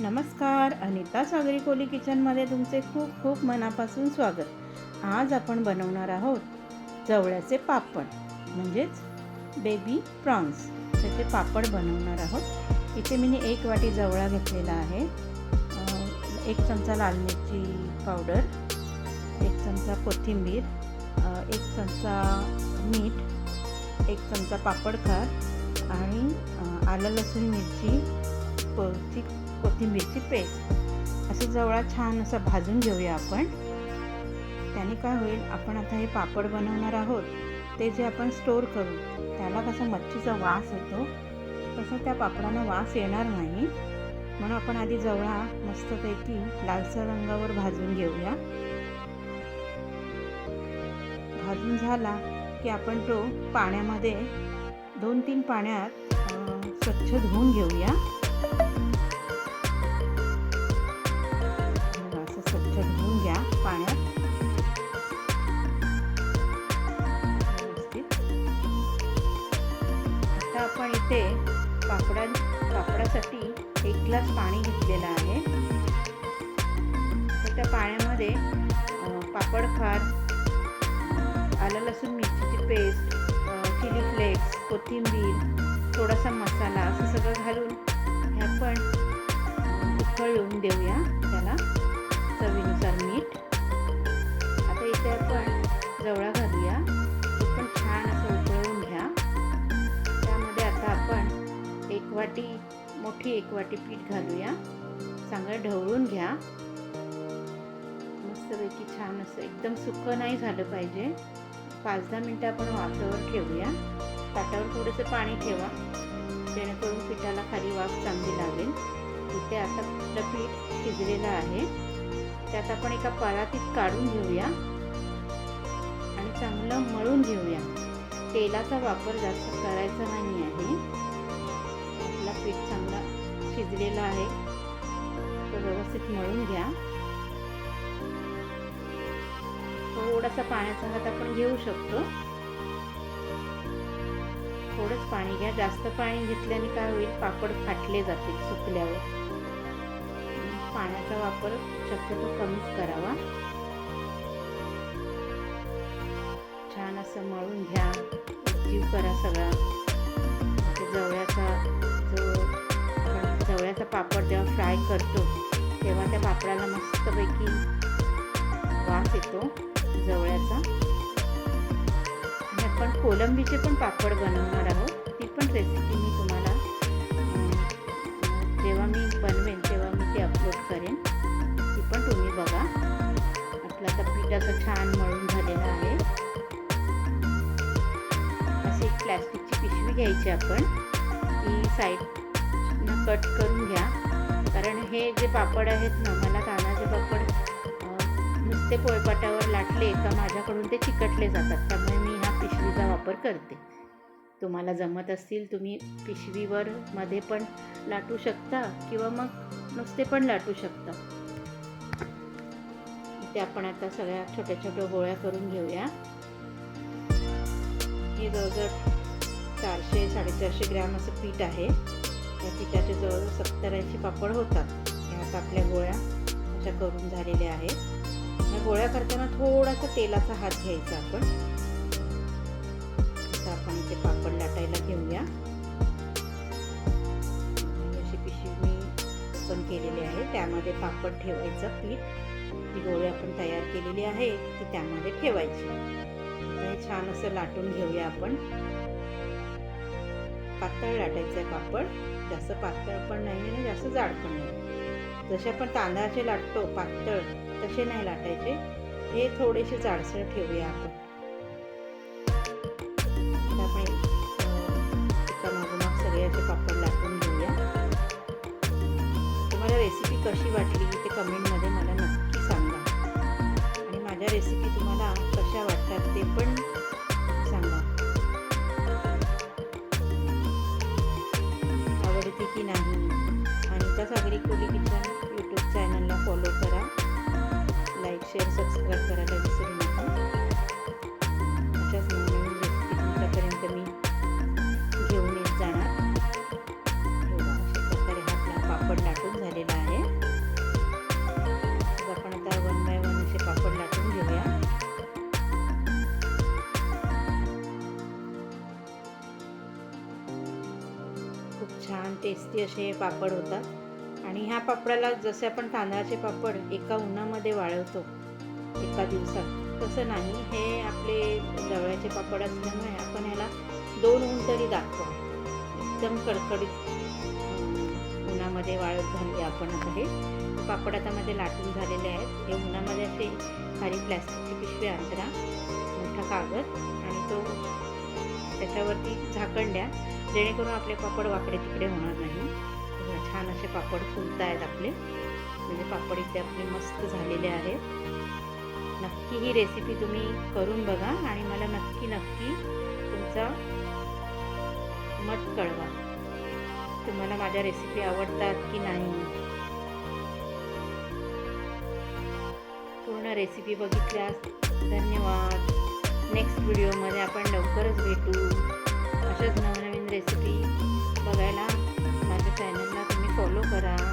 नमस्कार अनिता सागरी कोली किचनमध्ये तुमचे खूप खूप मनापासून स्वागत. आज आपण बनवणार आहोत जवळ्याचे पापड म्हणजेच बेबी प्रॉन्स त्याचे पापड बनवणार आहोत. इथे मी एक वाटी जवळा घेतलेला आहे. एक चमचा लाल मिरची पावडर एक चमचा कोथिंबीर एक चमचा मीठ एक चमचा पापड खार आणि आलं लसूण मिरची पौष्टिक कोथिंबीरची पेस्ट. असं जवळा छान असं भाजून घेऊया आपण. त्याने काय होईल आपण आता हे पापड बनवणार आहोत. ते जे आपण स्टोअर करू त्याला कसा मच्छीचा वास येतो तसं त्या पापडांना वास येणार नाही. म्हणून आपण आधी जवळा मस्तपैकी लालसर रंगावर भाजून घेऊया. भाजून झाला की आपण तो पाण्यामध्ये दोन तीन पाण्यात स्वच्छ धुवून घेऊया. कापडां कापडासाठी एक ग्लास पाणी घेतलेलं आहे. तर त्या पाण्यामध्ये पापड खार आलं लसूण मिरचीची पेस्ट चिली फ्लेक्स कोथिंबीर थोडासा मसाला असं सगळं घालून हे आपण उकळून देऊया त्याला चवीनुसार मीठ. आता इथे आपण जवळा वाटी मोठी एक वाटी पीठ घालूया. चांगलं ढवळून घ्या. मस्तपैकी छान असं एकदम सुकं नाही झालं पाहिजे. पाच दहा मिनटं आपण वाफेवर ठेवूया. ताटावर थोडंसं पाणी ठेवा. जेणेकरून पिठाला खाली वाफ चांगली लागेल. इथे आता आपलं पीठ शिजलेलं आहे. त्यात आपण एका परातीत काढून घेऊया. आणि चांगलं मळून घेऊया. तेलाचा वापर जास्त करायचा नाही आहे. भाजलेला आहे. तो व्यवस्थित मळून घ्या. थोडासा पाण्याचा हात आपण घेऊ शकतो. थोडंच पाणी घ्या. जास्त पाणी घेतल्याने काय होईल? पापड फाटले जातील सुकल्यावर. पाण्याचा वापर शक्यतो कमीच करावा. छान असं मळून घ्या. जीव करा सगळा. ते जवळ्याचा जो आपण पापड जेव्हा फ्राय करतो तेव्हा त्या पापडाला मस्तपैकी वास येतो जवळ्याचा आणि आपण कोलंबीचे पण पापड बनवणार आहोत. ती पण रेसिपी मी तुम्हाला जेव्हा मी बनवेन तेव्हा मी ती अपलोड करेन. ती पण तुम्ही बघा. आपलं आता पीठ असं छान मळून झालेलं आहे. अशी एक प्लॅस्टिकची पिशवी घ्यायची आपण. ती साईड कट करून घ्या. कारण हे जे पापड आहेत ना मला कानाचे पापड नुसते पोळपाटावर लाटले का माझ्याकडून ते चिकटले जातात. त्यामुळे मी ह्या पिशवीचा वापर करते. तुम्हाला जमत असतील तुम्ही पिशवीवर मध्ये पण लाटू शकता किंवा मग नुसते पण लाटू शकता. ते आपण आता सगळ्या छोट्या छोट्या गोळ्या करून घेऊया. हे जवळजवळ चारशे साडेचारशे ग्रॅम असं पीठ आहे. या पिठाचे जवळ सत्तर ऐंशी पापड होतात. ह्यात आपल्या गोळ्या अशा करून झालेल्या आहेत. या गोळ्या करताना थोडासा तेलाचा हात घ्यायचा आपण. आता आपण इथे पापड लाटायला घेऊया. अशी पिशवी मी पण केलेली आहे. त्यामध्ये पापड ठेवायचं पीठ. ती गोळी आपण तयार केलेली आहे ती त्यामध्ये ठेवायची. छान असं लाटून घेऊया आपण. पातळ लाटायचं आहे पापड. जास्त पातळ पण नाही आणि जास्त जाड पण नाही. जसे आपण तांदळाचे लाटतो पातळ तसे नाही लाटायचे. हे थोडेसे जाडसर ठेवूया आपण. आपण अं, पापड लाटून घेऊया. तुम्हाला रेसिपी कशी वाटली ते कमेंटमध्ये मला नक्की सांगा. आणि माझ्या रेसिपी तुम्हाला कशा वाटतात ते पण करायला विसरू नका अशाच नवनवीन रेसिपी तुमच्यापर्यंत मी घेऊन येत जाणार. अशा प्रकारे आपला पापड लाटून झालेला आहे. आपण आता वन बाय वन असे पापड लाटून घेऊया. खूप छान टेस्टी असे पापड होतात. आणि ह्या पापडाला जसे आपण तांदळाचे पापड एका उन्हामध्ये वाळवतो एका दिवसात. तसं नाही हे आपले जवळचे पापड असल्यामुळे आपण ह्याला दोन ऊन तरी दाखवा. एकदम कडकडीत उन्हामध्ये वाळत घालूया आपण आता हे. पापड आता मध्ये लाटून झालेले आहेत. हे उन्हामध्ये असे खाली प्लॅस्टिकची पिशवी अंतरा मोठा कागद आणि तो त्याच्यावरती झाकण द्या जेणेकरून आपले पापड वाकडे तिकडे होणार नाही. छान असे पापड फुलत आहेत आपले. म्हणजे पापड इथे आपले मस्त झालेले आहेत. नक्की ही रेसिपी तुम्ही करून बघा आणि मला नक्की नक्की तुमचा मत कळवा. तुम्हाला माझ्या रेसिपी आवडतात की नाही? पूर्ण रेसिपी बघितल्यास धन्यवाद. नेक्स्ट व्हिडिओमध्ये आपण लवकरच भेटू. अशाच नवनवीन रेसिपी बघायला माझ्या चॅनलला तुम्ही फॉलो करा.